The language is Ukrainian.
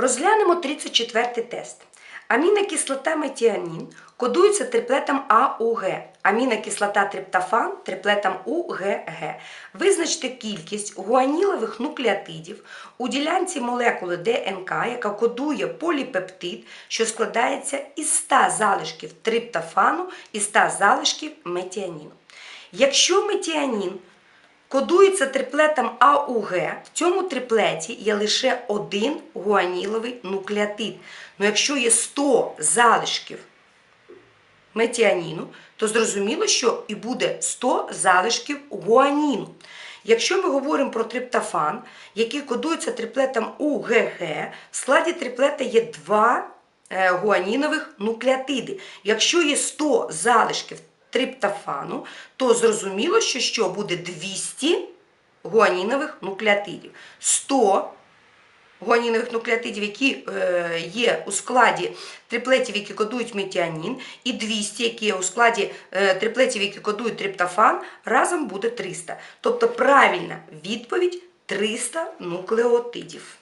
Розглянемо 34 тест. Амінокислота метіанін кодується триплетом АУГ, амінокислота триптофан триплетом УГГ. Визначте кількість гуанілових нуклеотидів у ділянці молекули ДНК, яка кодує поліпептид, що складається із 100 залишків триптофану і 100 залишків метіаніну. Якщо метіанін Кодується триплетом АУГ. В цьому триплеті є лише один гуаніловий нуклеотид. Ну якщо є 100 залишків метіаніну, то зрозуміло, що і буде 100 залишків гуаніну. Якщо ми говоримо про триптофан, який кодується триплетом УГГ, в складі триплета є два е, гуанінових нуклеотиди. Якщо є 100 залишків триптофану, то зрозуміло, що, що буде 200 гуанінових нуклеотидів. 100 гуанінових нуклеотидів, які е, є у складі триплетів, які кодують метіанін, і 200, які є у складі е, триплетів, які кодують триптофан, разом буде 300. Тобто правильна відповідь 300 нуклеотидів.